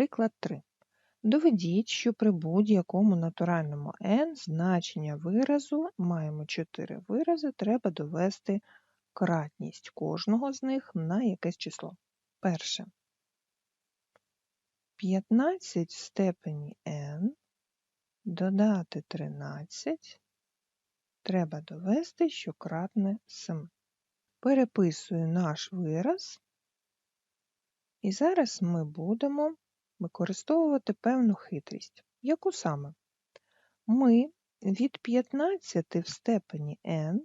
Приклад 3. Доведіть, що при будь-якому натуральному n значення виразу маємо 4 вирази, треба довести кратність кожного з них на якесь число. Перше. 15 в степені n додати 13 треба довести, що кратне 7. Переписую наш вираз, і зараз ми будемо використовувати певну хитрість. Яку саме? Ми від 15 в степені n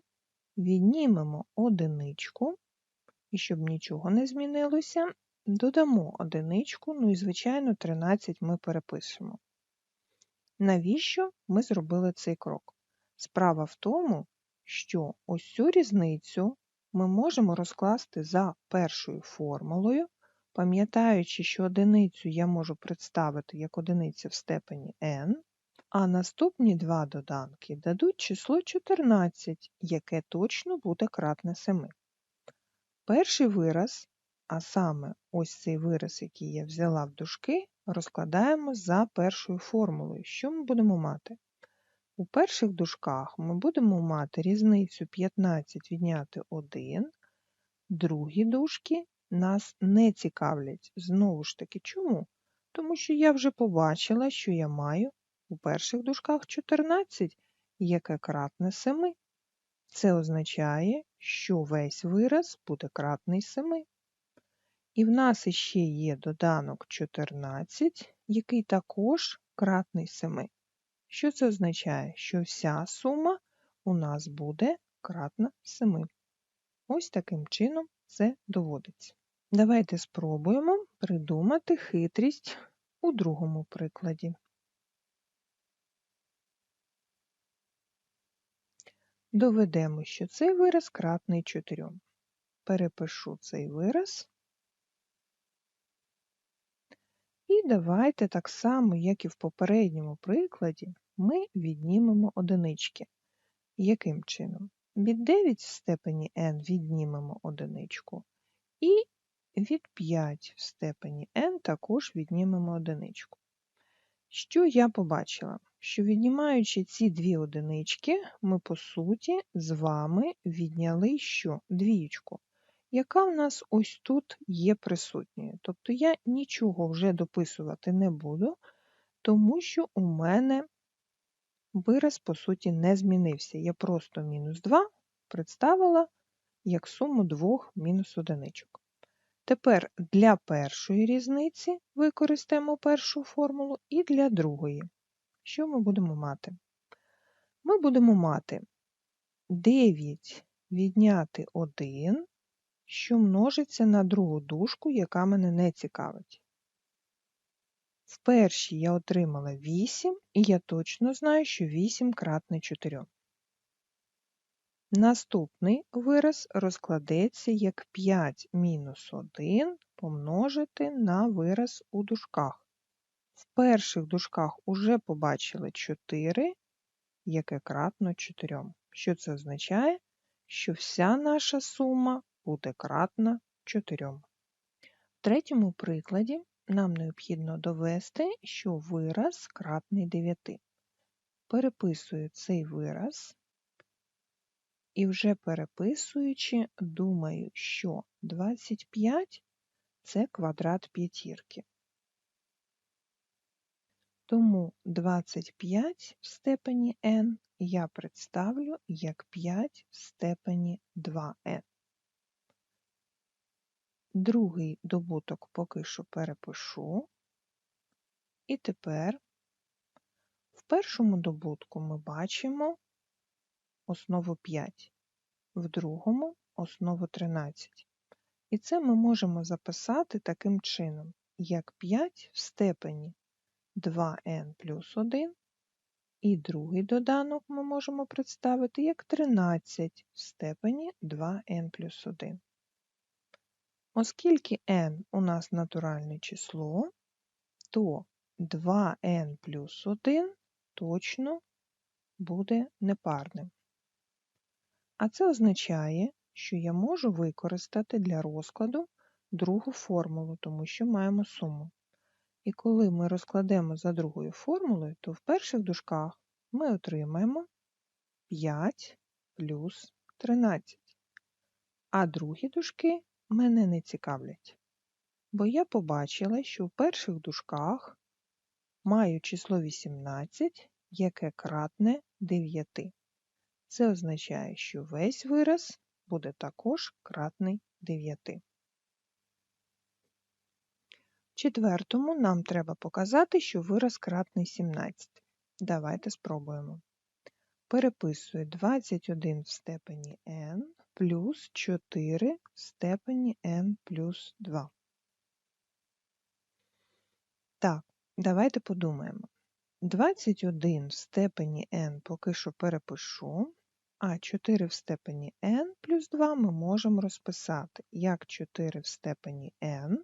віднімемо одиничку, і щоб нічого не змінилося, додамо одиничку, ну і, звичайно, 13 ми перепишемо. Навіщо ми зробили цей крок? Справа в тому, що ось цю різницю ми можемо розкласти за першою формулою, пам'ятаючи, що одиницю я можу представити як одиниця в степені n, а наступні два доданки дадуть число 14, яке точно буде кратне 7. Перший вираз, а саме ось цей вираз, який я взяла в дужки, розкладаємо за першою формулою. Що ми будемо мати? У перших дужках ми будемо мати різницю 15 відняти 1, другі дужки нас не цікавлять. Знову ж таки, чому? Тому що я вже побачила, що я маю у перших дужках 14, яке кратне 7. Це означає, що весь вираз буде кратний 7. І в нас іще є доданок 14, який також кратний 7. Що це означає? Що вся сума у нас буде кратна 7. Ось таким чином це доводиться. Давайте спробуємо придумати хитрість у другому прикладі. Доведемо, що цей вираз кратний 4. Перепишу цей вираз. І давайте так само, як і в попередньому прикладі, ми віднімемо одинички. Яким чином? Від 9 в степені n віднімемо одиничку, і від 5 в степені n також віднімемо одиничку. Що я побачила? Що віднімаючи ці дві одинички, ми, по суті, з вами відняли що? Двієчку, яка в нас ось тут є присутньою. Тобто я нічого вже дописувати не буду, тому що у мене вираз, по суті, не змінився. Я просто мінус 2 представила як суму двох мінус одиничок. Тепер для першої різниці використаємо першу формулу і для другої. Що ми будемо мати? Ми будемо мати 9 відняти 1, що множиться на другу дужку, яка мене не цікавить. В першій я отримала 8, і я точно знаю, що 8 кратне 4. Наступний вираз розкладеться як 5 мінус 1 помножити на вираз у дужках. В перших дужках уже побачили 4, яке кратно 4. Що це означає? Що вся наша сума буде кратна 4. В третьому прикладі нам необхідно довести, що вираз кратний 9. Переписую цей вираз. І вже переписуючи, думаю, що 25 це квадрат п'ятірки. Тому 25 в степені n я представлю як 5 в степені 2n. Другий добуток поки що перепишу. І тепер в першому добутку ми бачимо основу 5, в другому основу 13. І це ми можемо записати таким чином, як 5 в степені 2n плюс 1, і другий доданок ми можемо представити як 13 в степені 2n плюс 1. Оскільки n у нас натуральне число, то 2n плюс 1 точно буде непарним. А це означає, що я можу використати для розкладу другу формулу, тому що маємо суму. І коли ми розкладемо за другою формулою, то в перших дужках ми отримаємо 5 плюс 13. А другі дужки мене не цікавлять. Бо я побачила, що в перших дужках маю число 18, яке кратне 9. Це означає, що весь вираз буде також кратний 9. В четвертому нам треба показати, що вираз кратний 17. Давайте спробуємо. Переписую 21 в степені n плюс 4 в степені n плюс 2. Так, давайте подумаємо. 21 в степені n поки що перепишу, а 4 в степені n плюс 2 ми можемо розписати як 4 в степені n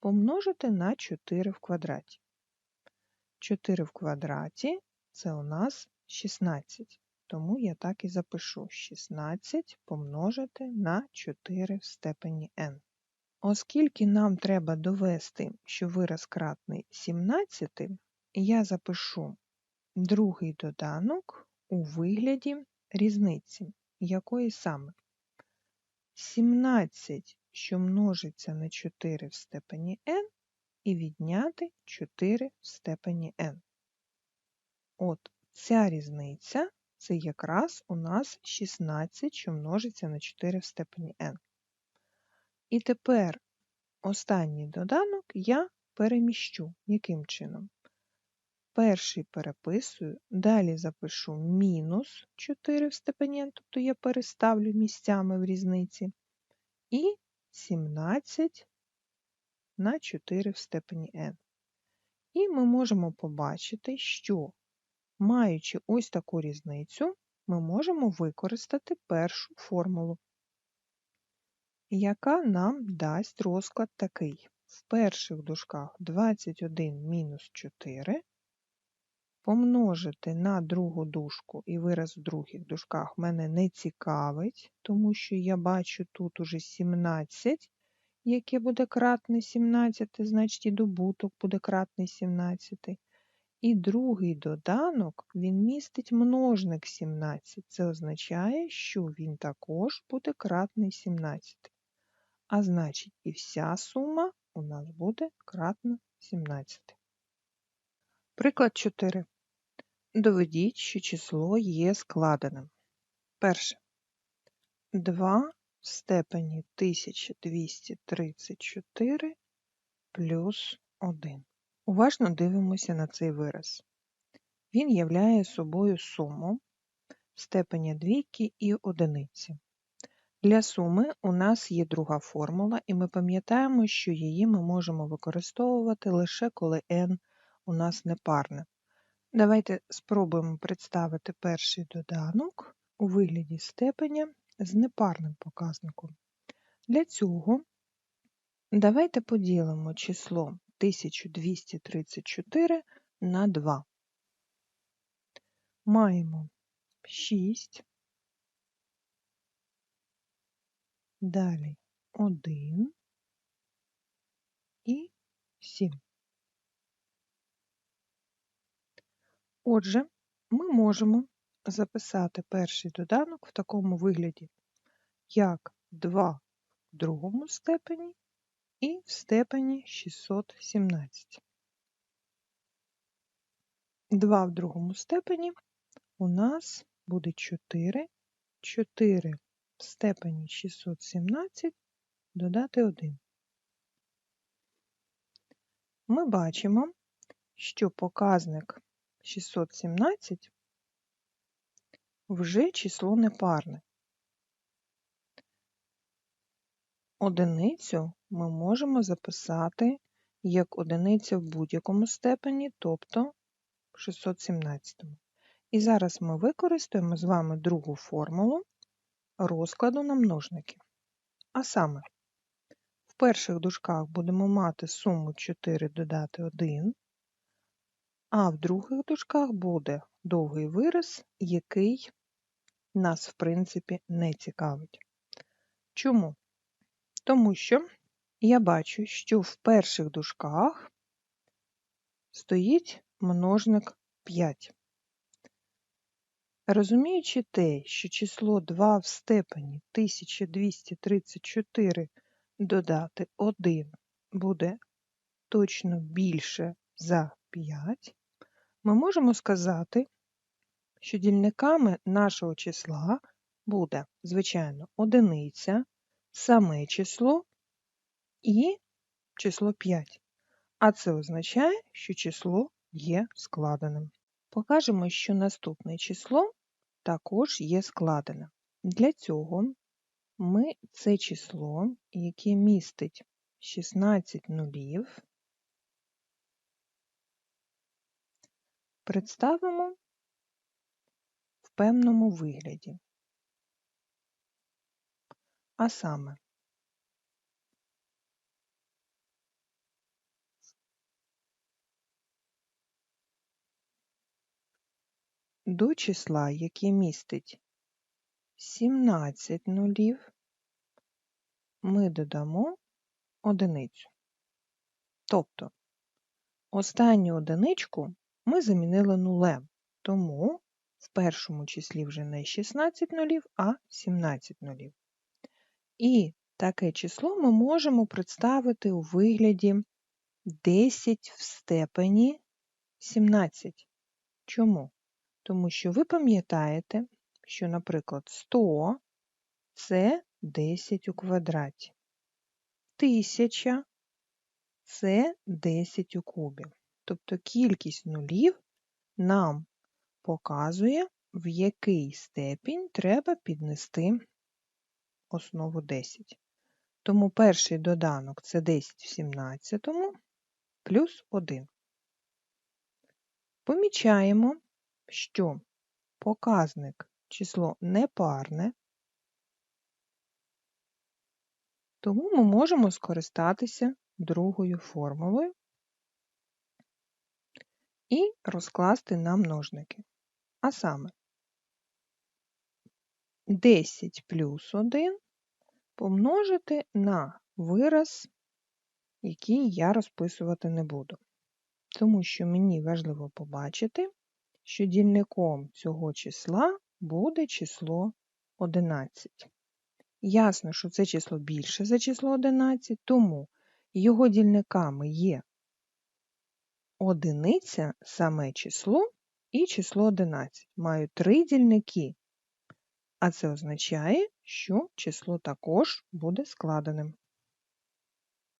помножити на 4 в квадраті. 4 в квадраті це у нас 16, тому я так і запишу 16 помножити на 4 в степені n. Оскільки нам треба довести, що вираз кратний 17, я запишу другий доданок у вигляді різниці, якої саме 17, що множиться на 4 в степені n, і відняти 4 в степені n. От ця різниця це якраз у нас 16, що множиться на 4 в степені n. І тепер останній доданок я переміщу. Яким чином? Перший переписую, далі запишу мінус 4 в степені n, тобто я переставлю місцями в різниці, і 17 на 4 в степені n. І ми можемо побачити, що, маючи ось таку різницю, ми можемо використати першу формулу, яка нам дасть розклад такий. В перших дужках 21 мінус 4 помножити на другу дужку і вираз в других дужках мене не цікавить, тому що я бачу тут уже 17, яке буде кратне 17, значить і добуток буде кратний 17. І другий доданок, він містить множник 17. Це означає, що він також буде кратний 17. А значить, і вся сума у нас буде кратна 17. Приклад 4. Доведіть, що число є складеним. Перше. 2 в степені 1234 плюс 1. Уважно дивимося на цей вираз. Він являє собою суму в степені двійки і одиниці. Для суми у нас є друга формула, і ми пам'ятаємо, що її ми можемо використовувати лише коли n у нас непарне. Давайте спробуємо представити перший доданок у вигляді степеня з непарним показником. Для цього давайте поділимо число 1234 на 2. Маємо 6, далі 1 і 7. Отже, ми можемо записати перший доданок в такому вигляді, як 2 в другому степені і в степені 617. 2 в другому степені у нас буде 4, 4 в степені 617 додати 1. Ми бачимо, що показник 617 вже число непарне. Одиницю ми можемо записати як одиниця в будь-якому степені, тобто в 617. І зараз ми використаємо з вами другу формулу розкладу на множники. А саме, в перших дужках будемо мати суму 4 додати 1, а в других дужках буде довгий вираз, який нас, в принципі, не цікавить. Чому? Тому що я бачу, що в перших дужках стоїть множник 5. Розуміючи те, що число 2 в степені 1234 додати 1 буде точно більше за 5, ми можемо сказати, що дільниками нашого числа буде, звичайно, одиниця, саме число і число 5. А це означає, що число є складеним. Покажемо, що наступне число також є складене. Для цього ми це число, яке містить 16 нулів, представимо в певному вигляді. А саме до числа, яке містить 17 нулів, ми додамо одиницю. Тобто останню одиничку ми замінили нулем, тому в першому числі вже не 16 нулів, а 17 нулів. І таке число ми можемо представити у вигляді 10 в степені 17. Чому? Тому що ви пам'ятаєте, що, наприклад, 100 це 10 у квадраті. 1000 це 10 у кубі. Тобто кількість нулів нам показує, в який степінь треба піднести основу 10. Тому перший доданок це 10 в 17 плюс 1. Помічаємо, що показник число непарне, тому ми можемо скористатися другою формулою і розкласти на множники. А саме 10 плюс 1 помножити на вираз, який я розписувати не буду. Тому що мені важливо побачити, що дільником цього числа буде число 11. Ясно, що це число більше за число 11, тому його дільниками є одиниця, саме число і число 11. Маю три дільники, а це означає, що число також буде складеним.